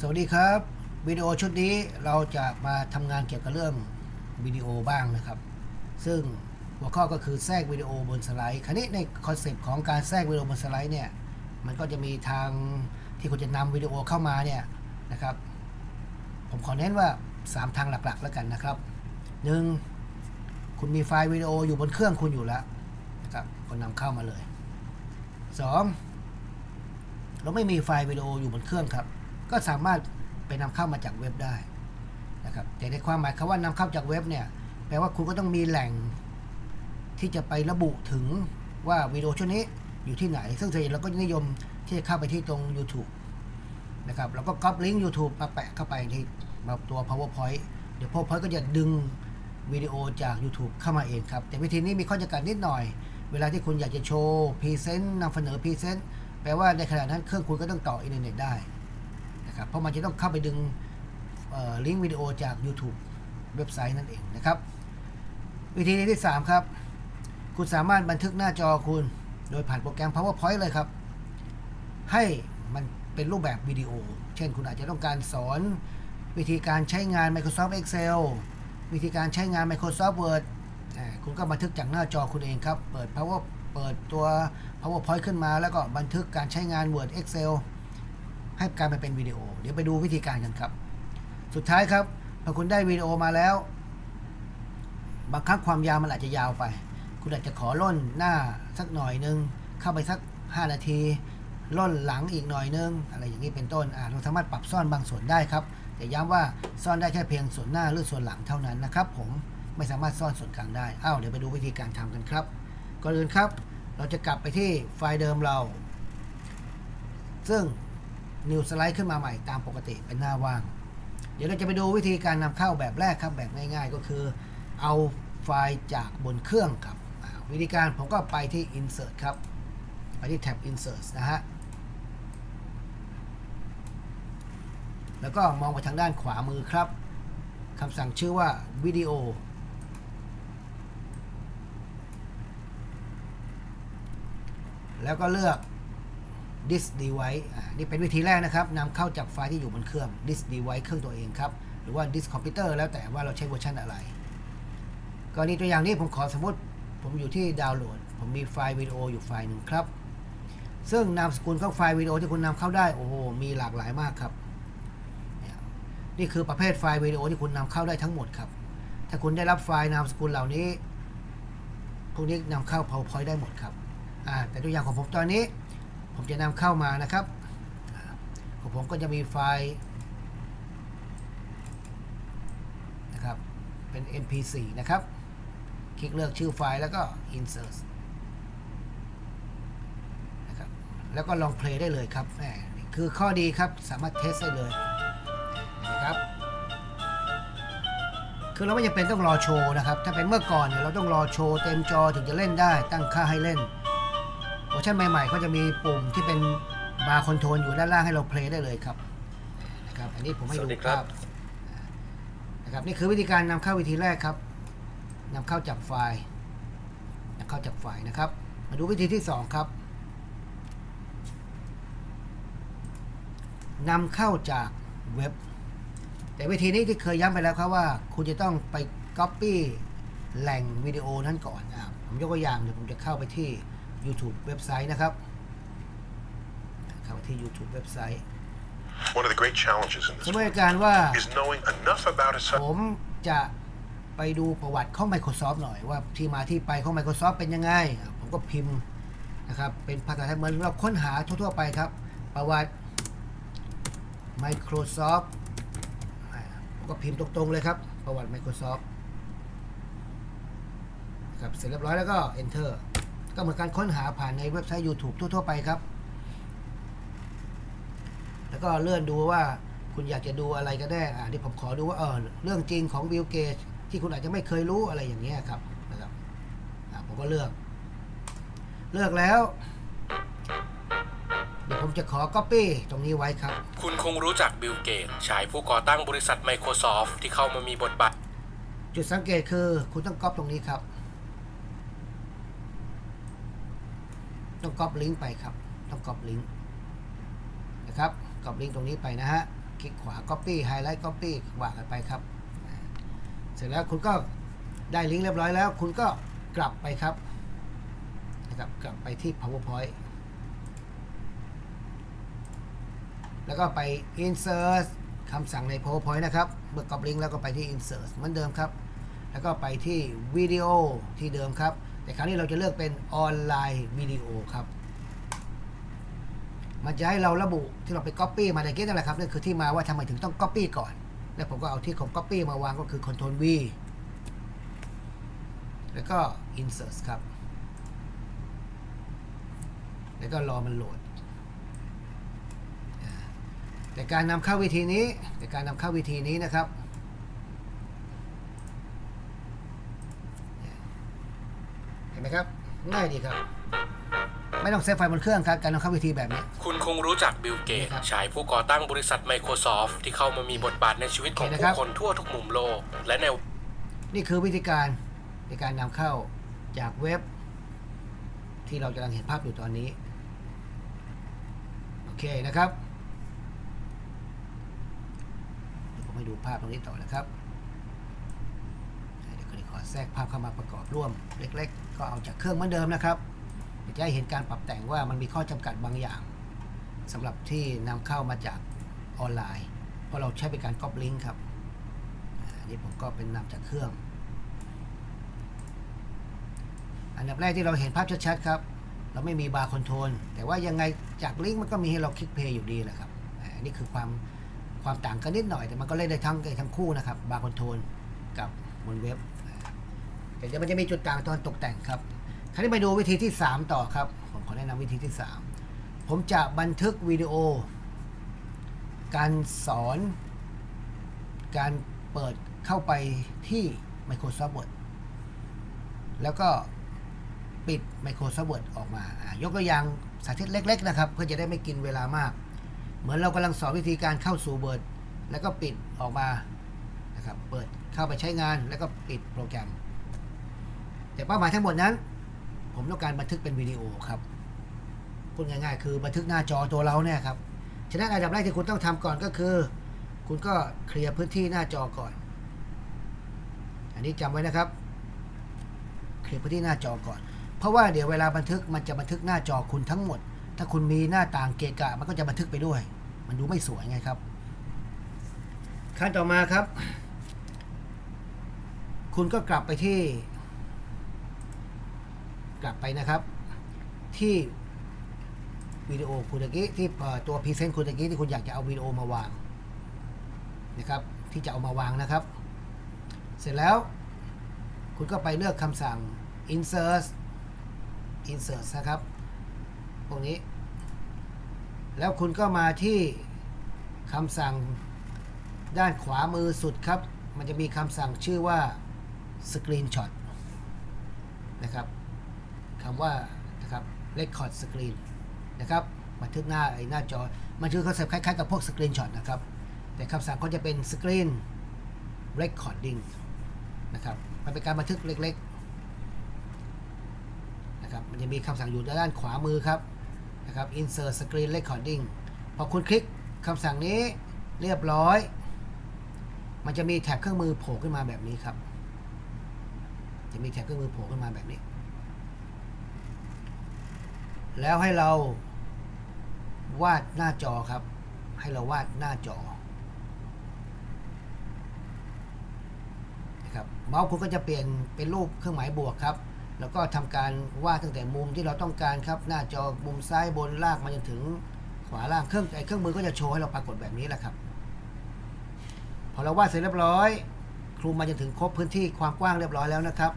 สวัสดีครับวิดีโอชุดนี้เราจะมาทำงานเกี่ยวกับเรื่องวิดีโอบ้างนะครับ ซึ่งหัวข้อก็คือแทรกวิดีโอบนสไลด์คราวนี้ในคอนเซปต์ของการแทรกวิดีโอบนสไลด์เนี่ยมันก็จะมีทางที่คุณจะนำวิดีโอเข้ามาเนี่ยนะครับ ผมขอเน้นว่า 3 ทางหลักๆแล้วกันนะครับ 1. คุณมีไฟล์วิดีโออยู่บนเครื่องคุณอยู่แล้วนะครับก็นำเข้ามาเลย 2. เราไม่มีไฟล์วิดีโออยู่บนเครื่องครับ ก็สามารถไปนำเข้ามาจากเว็บได้นะครับแต่ในความหมายคำว่านำเข้าจากเว็บเนี่ยแปลว่าคุณก็ต้องมีแหล่งที่จะไประบุถึงว่าวิดีโอชุดนี้อยู่ที่ไหน ซึ่งส่วนใหญ่เราก็นิยมที่จะเข้าไปที่ตรง YouTube นะครับแล้วก็ก๊อปลิงก์ YouTube มาแปะเข้าไปที่มาตัว PowerPoint เดี๋ยว PowerPoint ก็จะดึงวิดีโอจาก YouTube เข้ามาเองครับ แต่วิธีนี้มีข้อจำกัดนิดหน่อย เวลาที่คุณอยากจะโชว์พรีเซนต์นำเสนอพรีเซนต์แปลว่าในขณะนั้นเครื่องคุณก็ต้องต่ออินเทอร์เน็ตได้ นะครับ เพราะมันจะต้องเข้าไปดึงลิงก์วิดีโอจาก YouTube เว็บไซต์นั่นเองนะครับ วิธีที่ 3 ครับ คุณสามารถบันทึกหน้าจอคุณ โดยผ่านโปรแกรม PowerPoint เลยครับ ให้มันเป็นรูปแบบวิดีโอ เช่นคุณอาจจะต้องการสอน วิธีการใช้งาน Microsoft Excel วิธีการใช้งาน Microsoft Word คุณก็บันทึกจากหน้าจอคุณเองครับ เปิด Power เปิดตัว PowerPoint ขึ้นมา แล้วก็บันทึกการใช้งาน Word Excel ให้กลายมาเป็นวิดีโอ เดี๋ยวไปดูวิธีการกันครับ สุดท้ายครับพอคุณได้วิดีโอมาแล้ว บางครั้งความยาวมันอาจจะยาวไป คุณอาจจะขอล่นหน้าสักหน่อยนึง เข้าไปสัก 5 นาทีล่นหลังอีกหน่อยนึง อะไรอย่างนี้เป็นต้นเราสามารถปรับซ่อนบางส่วนได้ครับ แต่ย้ำว่าซ่อนได้แค่เพียงส่วนหน้าหรือส่วนหลังเท่านั้นนะครับ ผมไม่สามารถซ่อนส่วนกลางได้อ้าวเดี๋ยวไปดูวิธีการทำกันครับก่อนอื่นครับ เราจะกลับไปที่ไฟล์เดิมเรา ซึ่ง นิวสไลด์ขึ้นมาใหม่ตามปกติเป็นหน้าว่าง เดี๋ยวเราจะไปดูวิธีการนำเข้าแบบแรกครับแบบง่าย ๆ ก็คือ เอาไฟล์จากบนเครื่องครับวิธีการผมก็ไปที่ insert ครับ ไปที่แท็บ insert นะฮะแล้วก็มองไปทางด้านขวามือครับคำสั่งชื่อว่าวิดีโอแล้วก็เลือก disk device นี่เป็นวิธีแรกนะครับนำเข้าจากไฟล์ที่อยู่บนเครื่อง disk device เครื่องตัวเองครับ หรือว่า disk computer แล้วแต่ว่าเราใช้เวอร์ชันอะไรกรณีตัวอย่างนี้ผมขอสมมติผมอยู่ที่ดาวน์โหลด ผมมีไฟล์วิดีโออยู่ไฟล์หนึ่งครับ ซึ่งนามสกุลของไฟล์วิดีโอที่คุณนำเข้าได้โอ้โหมีหลากหลายมากครับ นี่คือประเภทไฟล์วิดีโอที่คุณนำเข้าได้ทั้งหมดครับ ถ้าคุณได้รับไฟล์นามสกุลเหล่านี้พวกนี้นำเข้า PowerPoint ได้หมดครับแต่ตัวอย่างของผมตอนนี้ ผมจะนำเข้ามานะครับของผมก็จะมีไฟล์นะครับ เป็น mp4 นะครับ คลิกเลือกชื่อไฟล์แล้วก็ insert นะครับแล้วก็ลองเพลย์ได้เลยครับแหมคือข้อดีครับสามารถเทสได้เลยนะครับคือเราไม่จำเป็นต้องรอโชว์นะครับ ถ้าเป็นเมื่อก่อนเนี่ยเราต้องรอโชว์เต็มจอถึงจะเล่นได้ ตั้งค่าให้เล่น อร์ชันใหม่ๆ ก็จะมีปุ่มที่เป็นบาร์คอนโทรลอยู่ด้านล่างให้เราเพลย์ได้เลยครับนะครับอันนี้ผมให้สวัดูสดีครับภาพนะครับนี่คือวิธีการนำเข้าวิธีแรกครับนำเข้าจากไฟล์นำเข้าจากไฟล์นะครับ มาดูวิธีที่สองครับนำเข้าจากเว็บ แต่วิธีนี้ที่เคยย้ำไปแล้วครับว่า คุณจะต้องไป Copy แหล่งวิดีโอนั้นก่อนอะผมยกตัวอย่างเดี๋ยวผมจะเข้าไปที่ YouTube เว็บไซต์นะครับเข้าไปที่ YouTube เว็บไซต์ One of the great challenges in ส this มมติ work การว่า is knowing enough about a ผ subject มจะไปดูประวัติของ Microsoft หน่อยว่าที่มาที่ไปของ Microsoft เป็นยังไงอะผมก็พิมพ์นะครับ เป็นภาษาไทยเหมือนเราค้นหาทั่วๆไปครับ ประวัติ Microsoft อ่าผมก็พิมพ์ตรงๆเลยครับ ประวัติ Microsoft ครับ เสร็จเรียบร้อยแล้วก็ Enter ก็เหมือนการค้นหาผ่านในเว็บไซต์ YouTube ทั่ว ๆ ไปครับ แล้วก็เลื่อนดูว่าคุณอยากจะดูอะไรก็ได้อ่าที่ผมขอดูว่าเออเรื่องจริงของบิลเกตที่คุณอาจจะไม่เคยรู้อะไรอย่างเงี้ยครับนะครับอ่าผมก็เลือก เลือกแล้ว เดี๋ยวผมจะขอ Copy ตรงนี้ไว้ครับ คุณคงรู้จักบิลเกตชายผู้ก่อตั้งบริษัท Microsoft ที่เข้ามามีบทบาท จุดสังเกตคือคุณต้องก๊อปตรงนี้ครับ ต้องก๊อปลิงก์ไปครับ ต้องก๊อปลิงก์นะครับก๊อปลิงก์ตรงนี้ไปนะฮะ คลิกขวา Copy Highlight Copy วางกันไปครับ เสร็จแล้วคุณก็ได้ลิงก์เรียบร้อยแล้ว คุณก็กลับไปครับนะครับกลับไปที่ PowerPoint แล้วก็ไป insert คำสั่งใน PowerPoint นะครับ เมื่อกรอบลิงก์แล้วก็ไปที่ insert เหมือนเดิมครับ แล้วก็ไปที่วิดีโอที่เดิมครับ แต่คราวนี้เราจะเลือกเป็นออนไลน์วิดีโอครับ มันจะให้เราระบุที่เราไป Copy มาในเกตนั่นแหละครับนั่นคือที่มาว่าทำไมถึงต้อง Copy ก่อน แล้วผมก็เอาที่ผม Copy มาวางก็คือ Ctrl V แล้วก็ Insert ครับ แล้วก็รอมันโหลด แต่การนำเข้าวิธีนี้แต่การนำเข้าวิธีนี้นะครับ เห็นไหมครับ ง่ายดีครับ ไม่ต้องเซฟไฟล์บนเครื่องครับการนำเข้าวิธีแบบนี้ คุณคงรู้จักบิลเกตครับชายผู้ก่อตั้งบริษัท Microsoft ที่เข้ามามีบทบาทในชีวิตของโอเคนะครับผู้คนทั่วทุกมุมโลก และในนี่คือวิธีการในการนำเข้าจากเว็บ ที่เรากำลังเห็นภาพอยู่ตอนนี้ โอเคนะครับเดี๋ยวผมให้ดูภาพตรงนี้ต่อนะครับเดี๋ยวขอ แทรกภาพเข้ามาประกอบร่วมเล็ก ๆ ก็เอาจากเครื่องเหมือนเดิมนะครับจะให้เห็นการปรับแต่งว่ามันมีข้อจำกัดบางอย่างสำหรับที่นำเข้ามาจากออนไลน์ เพราะเราใช้เป็นการก๊อปลิงก์ครับอันนี้ผมก็เป็นนำจากเครื่อง อันดับแรกที่เราเห็นภาพชัดๆครับ เราไม่มีบาร์คอนโทรลแต่ว่ายังไงจากลิงก์มันก็มีให้เราคลิกเพย์อยู่ดีแหละครับอันนี้คือความความต่างกันนิดหน่อยแต่มันก็เล่นได้ทั้งทั้งคู่นะครับบาร์คอนโทรลกับบนเว็บ แต่เดี๋ยวมันจะมีจุดต่างตอนตกแต่งครับคราวนี้ไปดูวิธีที่ 3 ต่อครับ ผมขอแนะนำวิธีที่ 3 ผมจะบันทึกวิดีโอ การสอน การเปิดเข้าไปที่ Microsoft Word แล้วก็ปิด Microsoft Word ออกมาอ่ายกตัวอย่างสาธิตเล็ก ๆ นะครับ เพื่อจะได้ไม่กินเวลามาก เหมือนเรากำลังสอนวิธีการเข้าสู่ Word แล้วก็ปิดออกมานะครับ เปิดเข้าไปใช้งานแล้วก็ปิดโปรแกรม แต่เป้าหมายทั้งหมดนั้น ผมต้องการบันทึกเป็นวิดีโอครับพูดง่ายๆ คือบันทึกหน้าจอตัวเราเนี่ยครับฉะนั้นอันดับแรกที่คุณต้องทำก่อนก็คือ คุณก็เคลียร์พื้นที่หน้าจอก่อน อันนี้จำไว้นะครับเคลียร์พื้นที่หน้าจอก่อน เพราะว่าเดี๋ยวเวลาบันทึกมันจะบันทึกหน้าจอคุณทั้งหมด ถ้าคุณมีหน้าต่างเกะกะมันก็จะบันทึกไปด้วย มันดูไม่สวยไงครับ ขั้นต่อมาครับ คุณก็กลับไปที่ กลับไปนะครับ ที่วิดีโอคุณตะกี้ที่ตัวพรีเซนต์คุณตะกี้ที่คุณอยากจะเอาวิดีโอมาวางนะครับ ที่จะเอามาวางนะครับ เสร็จแล้ว คุณก็ไปเลือกคำสั่ง insert insert นะครับพวกนี้ แล้วคุณก็มาที่คำสั่งด้านขวามือสุดครับ มันจะมีคำสั่งชื่อว่า screenshot นะครับ คำว่านะครับ record screen นะครับบันทึกหน้าไอ้หน้าจอ มันคือคอนเซ็ปต์คล้ายๆกับพวก screenshot นะครับ แต่คำสั่งก็จะเป็น screen recording นะครับ มันเป็นการบันทึกเล็กๆนะครับ มันจะมีคำสั่งอยู่ด้านขวามือครับนะครับ insert screen recording พอคุณคลิกคำสั่งนี้เรียบร้อย มันจะมีแท็บเครื่องมือโผล่ขึ้นมาแบบนี้ครับ จะมีแท็บเครื่องมือโผล่ขึ้นมาแบบนี้ แล้วให้เราวาดหน้าจอครับ ให้เราวาดหน้าจอนะครับเมาส์คุณก็จะเปลี่ยนเป็นรูปเครื่องหมายบวกครับ แล้วก็ทำการวาดตั้งแต่มุมที่เราต้องการครับ หน้าจอมุมซ้ายบนลากมาจนถึงขวาล่างเครื่องไอ้เครื่องมือก็จะโชว์ให้เราปรากฏแบบนี้แหละครับ พอเราวาดเสร็จเรียบร้อยคลุมมาจนถึงครบพื้นที่ความกว้างเรียบร้อยแล้วนะครับ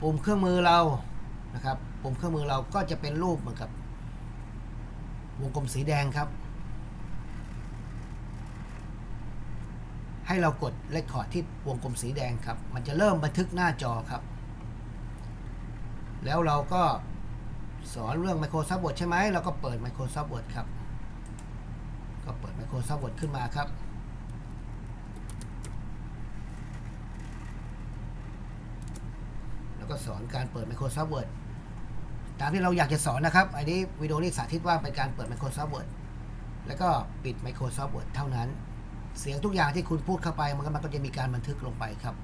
ปุ่มเครื่องมือเรานะครับปุ่มเครื่องมือเราก็จะเป็นรูปเหมือนกับวงกลมสีแดงครับ ให้เรากดเลคคอร์ดที่วงกลมสีแดงครับ มันจะเริ่มบันทึกหน้าจอครับ แล้วเราก็สอนเรื่อง Microsoft Word ใช่ไหมเราก็เปิด Microsoft Word ครับ ก็เปิด Microsoft Word ขึ้นมาครับ แล้วก็สอนการเปิด Microsoft Word ตามที่เราอยากจะสอนนะครับอันนี้วิดีโอนี้สาธิตว่าเป็นการเปิด Microsoft Word แล้วก็ปิด Microsoft Word เท่านั้น เสียงทุกอย่างที่คุณพูดเข้าไป มันก็มันก็จะมีการบันทึกลงไปครับ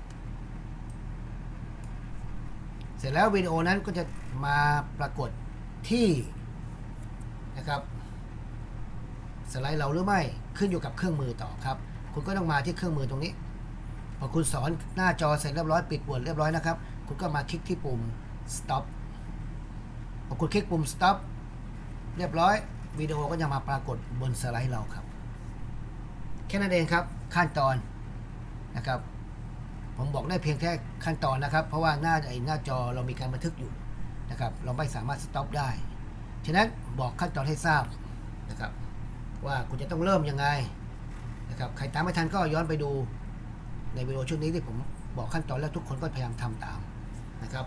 เสร็จแล้ววิดีโอนั้นก็จะมาปรากฏที่นะครับสไลด์เราหรือไม่ขึ้นอยู่กับเครื่องมือต่อครับ คุณก็ต้องมาที่เครื่องมือตรงนี้ พอคุณสอนหน้าจอเสร็จเรียบร้อยปิดบวดเรียบร้อยนะครับ คุณก็มาคลิกที่ปุ่ม stop พอคุณคลิกปุ่ม stop เรียบร้อยวิดีโอก็จะมาปรากฏบนสไลด์เราครับ แค่นั้นเองครับขั้นตอนนะครับ ผมบอกได้เพียงแค่ขั้นตอนนะครับ เพราะว่าหน้าไอ้หน้าจอเรามีการบันทึกอยู่นะครับ เราไม่สามารถ stop ได้ ฉะนั้นบอกขั้นตอนให้ทราบนะครับ ว่าคุณจะต้องเริ่มยังไงนะครับ ใครตามไม่ทันก็ย้อนไปดูในวิดีโอชุดนี้ที่ผมบอกขั้นตอนแล้วทุกคนก็พยายามทำตาม นะครับ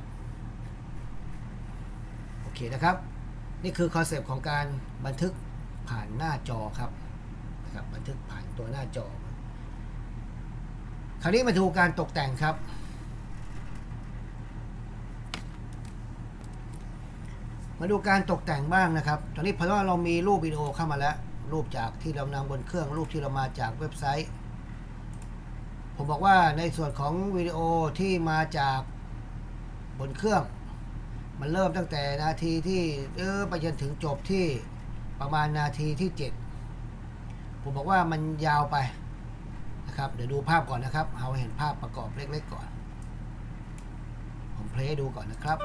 โอเคนะครับ นี่คือคอนเซปต์ของการบันทึกผ่านหน้าจอครับนะครับบันทึกผ่านตัวหน้าจอ คราวนี้มาดูการตกแต่งครับ มาดูการตกแต่งบ้างนะครับ ตอนนี้เพราะว่าเรามีรูปวิดีโอเข้ามาแล้ว รูปจากที่เรานำบนเครื่องรูปที่เรามาจากเว็บไซต์ผมบอกว่าในส่วนของวิดีโอที่มาจาก บนเครื่อง มันเริ่มตั้งแต่นาทีที่เออไปจนถึงจบที่ประมาณนาทีที่ 7 ผมบอกว่ามันยาวไปนะครับ เดี๋ยวดูภาพก่อนนะครับเอาเห็นภาพประกอบเล็กๆก่อน ผมเพลย์ดูก่อนนะครับ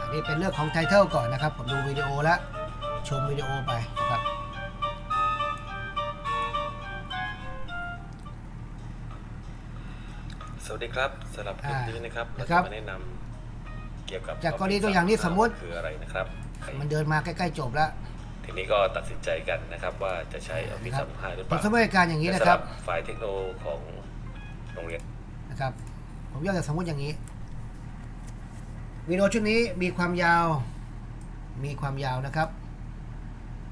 อันนี้เป็นเรื่องของไทเทลก่อนนะครับ ผมดูวิดีโอแล้วชมวิดีโอไปนะครับ วัสดีครับสำหรับคลิปนี้นะครับอ่าเรานะครับจะมาแนะนำเกี่ยวกับจากกรณีตัวอย่างนี้สมมุติคืออะไรนะครับ มันเดินมาใกล้ๆจบแล้วทีนี้ก็ตัดสินใจกันนะครับว่าจะใช้ Office นะครับ365หรือเปผมล่าสมมติการอย่างนี้นะครับแต่สำหไฟล์เทคโนโลยีของโรงเรียนนะครับ ผมยกจากสมมติอย่างนี้วิดีโอชุดนี้มีความยาวมีความยาวนะครับ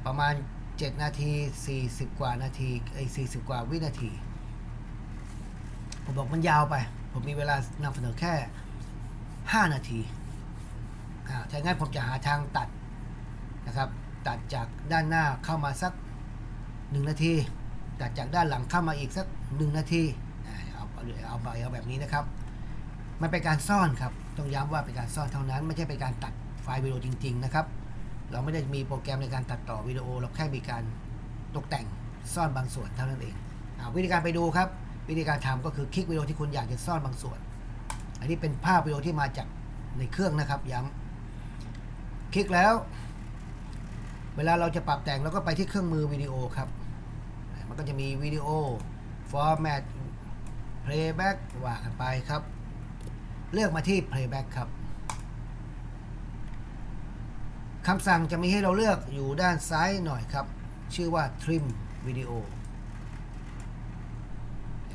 ประมาณ 7 นาที 40 กว่านาทีไอ้40 กว่าวินาที ผมบอกมันยาวไป ผมมีเวลานำเสนอแค่ 5 นาทีอ่าถ้างั้นผมจะหาทางตัดนะครับ ตัดจากด้านหน้าเข้ามาสัก 1 นาที ตัดจากด้านหลังเข้ามาอีกสัก 1 นาทีเอาเอาเอาแบบนี้นะครับ มันเป็นการซ่อนครับ ต้องย้ำว่าเป็นการซ่อนเท่านั้น ไม่ใช่เป็นการตัดไฟล์วิดีโอจริง ๆ นะครับ เราไม่ได้มีโปรแกรมในการตัดต่อวิดีโอ เราแค่มีการตกแต่งซ่อนบางส่วนเท่านั้นเองอวิธีการไปดูครับ วิธีการทำก็คือคลิกวิดีโอที่คุณอยากจะซ่อนบางส่วน อันนี้เป็นภาพวิดีโอที่มาจากในเครื่องนะครับย้ำคลิกแล้ว เวลาเราจะปรับแต่งเราก็ไปที่เครื่องมือวิดีโอครับ มันก็จะมีวิดีโอ format playback ว่ากันไปครับ เลือกมาที่ playback ครับคำสั่งจะมีให้เราเลือกอยู่ด้านซ้ายหน่อยครับ ชื่อว่า trim video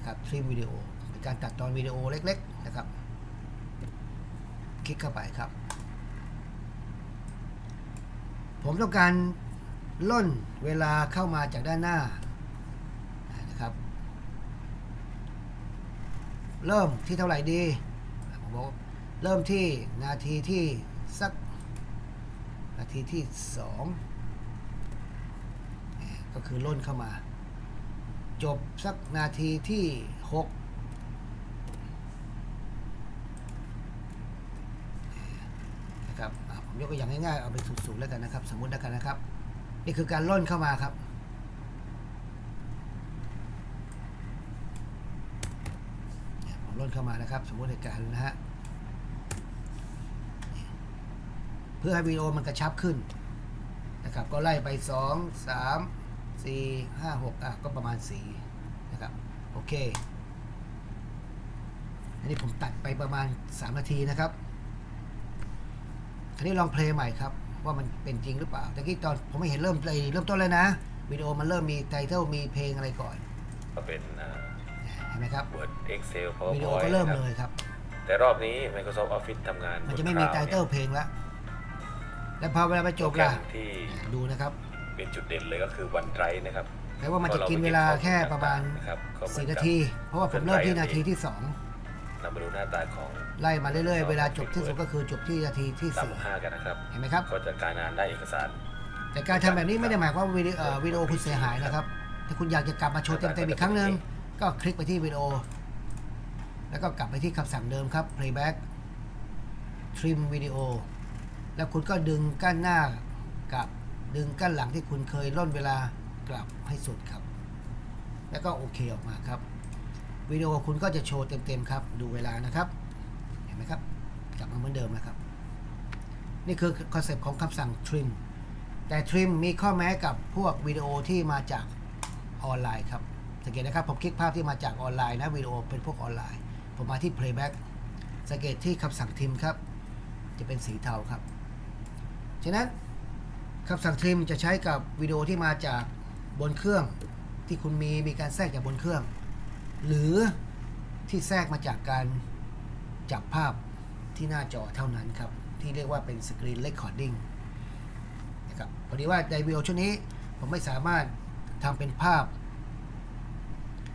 นะครับ trim video เป็นการตัดตอนวิดีโอเล็ก ๆ นะครับ คลิกเข้าไปครับ ผมต้องการล่นเวลาเข้ามาจากด้านหน้านะครับ เริ่มที่เท่าไหร่ดีผมบอกเริ่มที่นาทีที่สักนาทีที่สองก็คือล่นเข้ามา จบสักนาทีที่หกนะครับผมยกตัวอย่างง่ายๆ เอาเป็นสูงๆแล้วกันนะครับ สมมุติแล้วกันนะครับ นี่คือการล่นเข้ามาครับผมล่นเข้ามานะครับ สมมติเหตุการนะฮะเพื่อให้วิดีโอมันกระชับขึ้นนะครับ ก็ไล่ไป 2 3 4 5 6อะก็ประมาณ4นะครับโอเค อันนี้ผมตัดไปประมาณ 3 นาทีนะครับอันนี้ลองเพลย์ใหม่ครับ ว่ามันเป็นจริงหรือเปล่าตะกี้ตอนผมไม่เห็นเริ่มเลยเริ่มต้นเลยนะวิดีโอมันเริ่มมีไทเทลมีเพลงอะไรก่อนก็เป็นอ่าเห็นไหมครับ Word Excel วิดีโอ PowerPoint ก็เริ่มนะคเลรับยครับ แต่รอบนี้ Microsoft Office ทำงาน มันบจะไม่มีคไทลาวด์เทลเพลงแล้ว แล้วพอเวลาไปจบโปรแกรล่ะมที่ดูนะครับ เป็นจุดเด่นเลยก็คือ OneDrive นะครับแปลว่ามันจะกินเวลาแค่ประมาณนะครับก็เหมือน4กับนาที เพราะว่าผมเริ่มที่นาทีที่2นเรามาดูหน้าตาของไล่มาเรื่อยๆ เวลาจบที่สุดก็คือจบที่นาทีที่สามสี่ห้ากันนะครับ เห็นไหมครับ ก็จะการงานได้เอกสารแต่การทำแบบนี้ไม่ได้หมายความว่าวิดีโอเอ่อวิดีโอคุณเสียหายนะครับ ถ้าคุณอยากจะกลับมาโชว์เต็มๆอีกครั้งหนึ่งก็คลิกไปที่วิดีโอ แล้วก็กลับไปที่คำสั่งเดิมครับ playback trim video แล้วคุณก็ดึงก้านหน้ากับ ดึงก้านหลังที่คุณเคยล่นเวลากลับให้สุดครับ แล้วก็โอเคออกมาครับวิดีโอคุณก็จะโชว์เต็มๆครับ ดูเวลานะครับ เห็นไหมครับ กลับมาเหมือนเดิมนะครับ นี่คือคอนเซปต์ของคำสั่ง trim แต่ trim มีข้อแม้กับพวกวิดีโอที่มาจากออนไลน์ครับ สังเกตนะครับ ผมคลิกภาพที่มาจากออนไลน์นะวิดีโอเป็นพวกออนไลน์ ผมมาที่ playback สังเกตที่คำสั่ง trim ครับ จะเป็นสีเทาครับ ฉะนั้น คำสั่ง trim จะใช้กับวิดีโอที่มาจากบนเครื่องที่คุณมีมีการแทรกจากบนเครื่อง หรือที่แทรกมาจากการจับภาพที่หน้าจอเท่านั้นครับ ที่เรียกว่าเป็นสกรีนเ e คคอร์ดิ้งนะครับพอดีว่าในวิดีโอชุดนี้ผมไม่สามารถทำเป็นภาพ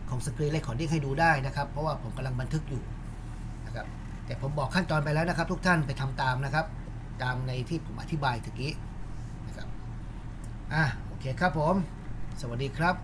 ของสกรีนเ e คคอร์ดิ้งให้ดูได้นะครับ เพราะว่าผมกำลังบันทึกอยู่นะครับแต่ผมบอกขั้นตอนไปแล้วนะครับ ทุกท่านไปทำตามนะครับ ตามในที่ผมอธิบายตะกี้ อะโอเคครับผม สวัสดีครับ